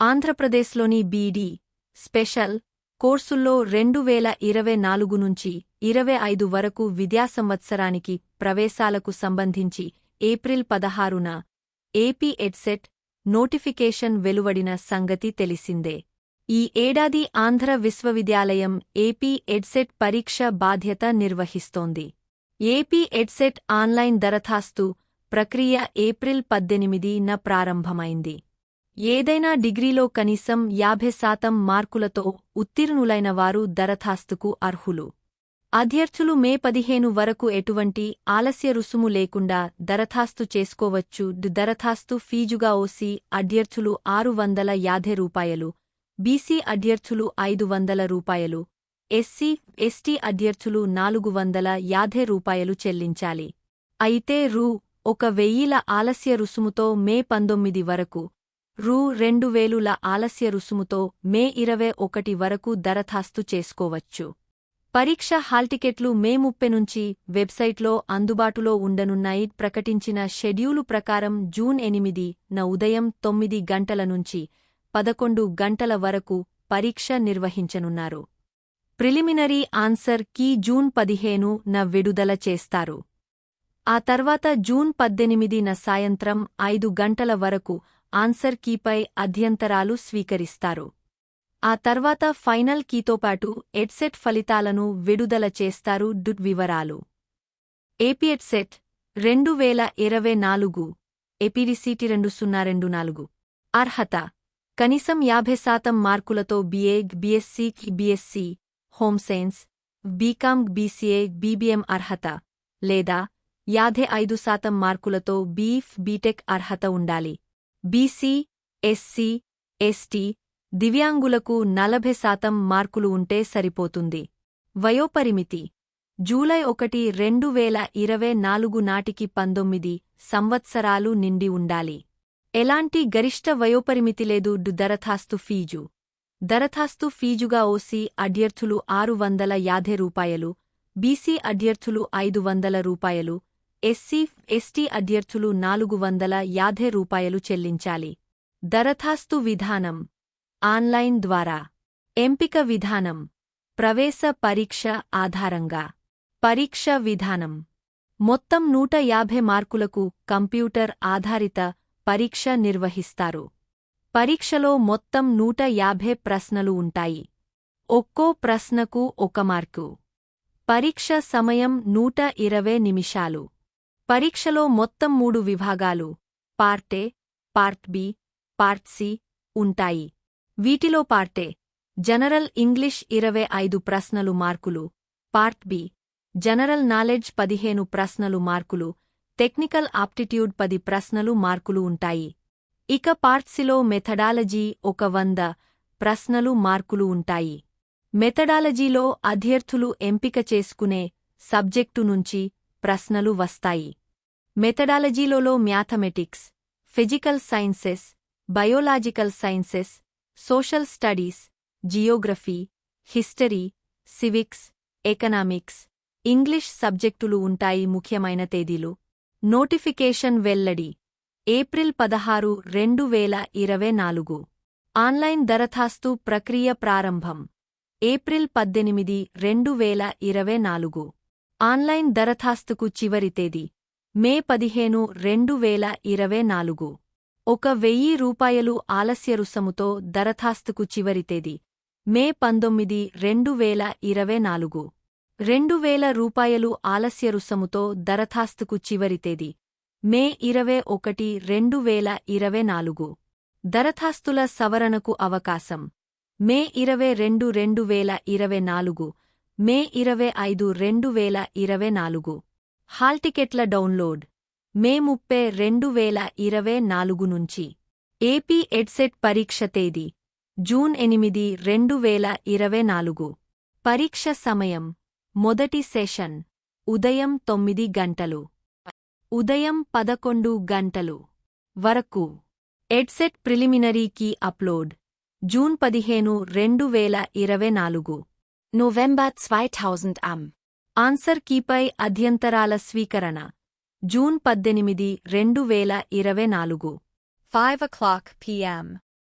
ఆంధ్రప్రదేశ్లోని బీడీ స్పెషల్ కోర్సుల్లో రెండు వేల ఇరవై నాలుగు నుంచి ఇరవై ఐదు వరకు విద్యా సంవత్సరానికి ప్రవేశాలకు సంబంధించి ఏప్రిల్ పదహారున ఏపీ ఎడ్సెట్ నోటిఫికేషన్ వెలువడిన సంగతి తెలిసిందే. ఈ ఏడాది ఆంధ్ర విశ్వవిద్యాలయం ఏపీ ఎడ్సెట్ పరీక్ష బాధ్యత నిర్వహిస్తోంది. ఏపీ ఎడ్సెట్ ఆన్లైన్ దరఖాస్తు ప్రక్రియ ఏప్రిల్ పద్దెనిమిదిన ప్రారంభమైంది. ఏదైనా డిగ్రీలో కనీసం యాభై శాతం మార్కులతో ఉత్తీర్ణులైన వారు దరఖాస్తుకు అర్హులు. అభ్యర్థులు మే పదిహేను వరకు ఎటువంటి ఆలస్య రుసుము లేకుండా దరఖాస్తు చేసుకోవచ్చు. దరఖాస్తు ఫీజుగా ఓసీ అభ్యర్థులు ఆరు వందల యాభై రూపాయలు బీసీ అభ్యర్థులు ఐదు వందల రూపాయలు ఎస్సీ ఎస్టీ అభ్యర్థులు నాలుగు వందల యాభై రూపాయలు చెల్లించాలి. అయితే రూ. ఒక వెయ్యిల ఆలస్య రుసుముతో మే పంతొమ్మిది వరకు రూ రెండు వేలుల ఆలస్య రుసుముతో మే ఇరవై ఒకటి వరకు దరఖాస్తు చేసుకోవచ్చు. పరీక్ష హాల్టికెట్లు మే ముప్పై నుంచి వెబ్సైట్లో అందుబాటులో ఉండనున్నాయి. ప్రకటించిన షెడ్యూలు ప్రకారం జూన్ ఎనిమిది న ఉదయం తొమ్మిది గంటల నుంచి పదకొండు గంటల వరకు పరీక్ష నిర్వహించనున్నారు. ప్రిలిమినరీ ఆన్సర్ కీ జూన్ పదిహేను న విడుదల చేస్తారు. ఆ తర్వాత జూన్ పద్దెనిమిదిన సాయంత్రం ఐదు గంటల వరకు ఆన్సర్ కీపై అధ్యంతరాలు స్వీకరిస్తారు. ఆ తర్వాత ఫైనల్ కీతోపాటు ఎడ్సెట్ ఫలితాలను విడుదల చేస్తారు డుట్ వివరాలు. ఏపీఎడ్సెట్ రెండు వేల ఇరవై నాలుగు ఎపిడిసిటి రెండు సున్నా రెండు నాలుగు. అర్హత కనీసం యాభై శాతం మార్కులతో BA BSc BSc home science BCom BCA BBM అర్హత లేదా యాభై ఐదు శాతం మార్కులతో బీఫ్ బీటెక్ అర్హత ఉండాలి. బీసీ ఎస్సీ ఎస్టీ దివ్యాంగులకు నలభై శాతం మార్కులు ఉంటే సరిపోతుంది. వయోపరిమితి. జూలై ఒకటి రెండు వేల ఇరవై నాలుగు నాటికి పంతొమ్మిది సంవత్సరాలు నిండి ఉండాలి. ఎలాంటి గరిష్ట వయోపరిమితి లేదు దరఖాస్తు ఫీజు. దరఖాస్తు ఫీజుగా ఓసీ అభ్యర్థులు ఆరు వందల యాభై రూపాయలు బీసీ అభ్యర్థులు ఐదు వందల రూపాయలు ఎస్సీ ఎస్టీ అభ్యర్థులు నాలుగు వందల యాభై రూపాయలు చెల్లించాలి. దరఖాస్తు విధానం. ఆన్లైన్ ద్వారా. ఎంపిక విధానం. ప్రవేశ పరీక్ష ఆధారంగా. పరీక్ష విధానం. మొత్తం నూట యాభై మార్కులకు కంప్యూటర్ ఆధారిత పరీక్ష నిర్వహిస్తారు. పరీక్షలో మొత్తం నూట యాభై ప్రశ్నలు ఉంటాయి. ఒక్కో ప్రశ్నకు ఒక మార్కు. పరీక్ష సమయం నూట ఇరవై నిమిషాలు. పరీక్షలో మొత్తం మూడు విభాగాలు part A part B part C ఉంటాయి. వీటిలో పార్టే జనరల్ ఇంగ్లీష్ ఇరవై ఐదు ప్రశ్నలు మార్కులు పార్ట్ బి జనరల్ నాలెడ్జ్ పదిహేను ప్రశ్నలు మార్కులు టెక్నికల్ ఆప్టిట్యూడ్ పది ప్రశ్నలు మార్కులు ఉంటాయి. ఇక పార్ట్సిలో మెథడాలజీ ఒక వంద ప్రశ్నలు మార్కులు ఉంటాయి. మెథడాలజీలో అభ్యర్థులు ఎంపిక చేసుకునే సబ్జెక్టు నుంచి ప్రశ్నలు వస్తాయి. మెథడాలజీలో mathematics physical sciences biological sciences social studies geography history civics economics English సబ్జెక్టులు ఉంటాయి ముఖ్యమైన తేదీలు. నోటిఫికేషన్ వెల్లడి. ఏప్రిల్ పదహారు రెండు వేల ఇరవై నాలుగు. ఆన్లైన్ దరఖాస్తు ప్రక్రియ ప్రారంభం. ఏప్రిల్ పద్దెనిమిది రెండు వేల ఇరవై నాలుగు. ఆన్లైన్ దరఖాస్తుకు చివరి తేదీ మే పదిహేను రెండు వేల ఇరవై నాలుగు. ఒక వెయ్యి రూపాయలు ఆలస్య రుసముతో దరఖాస్తుకు చివరి తేదీ మే పంతొమ్మిది రెండు వేల ఇరవై నాలుగు. రెండు వేల రూపాయలు ఆలస్య రుసముతో దరఖాస్తుకు చివరి తేదీ మే ఇరవై ఒకటి రెండు వేల ఇరవై నాలుగు. దరఖాస్తుల సవరణకు అవకాశం మే ఇరవై రెండు రెండు వేల ఇరవై నాలుగు. మే ఇరవై ఐదు రెండు వేల ఇరవై నాలుగు. హాల్ టికెట్ల డౌన్లోడ్. మే ముప్పై రెండు వేల ఇరవై నాలుగు నుంచి. ఏపీ ఎడ్సెట్ పరీక్ష తేదీ. జూన్ ఎనిమిది రెండు వేల ఇరవై నాలుగు. పరీక్ష సమయం. మొదటి సెషన్. ఉదయం తొమ్మిది గంటలు. ఉదయం పదకొండు గంటలు. వరకు. EdCET preliminary key upload. June పదిహేను రెండు వేల ఇరవై నాలుగు. November 2000 am. ఆన్సర్ కీపై అధ్యంతరాల స్వీకరణ. జూన్ పద్దెనిమిది రెండు వేల ఇరవై నాలుగు. ఫైవ్ ఓ క్లాక్ పిఎం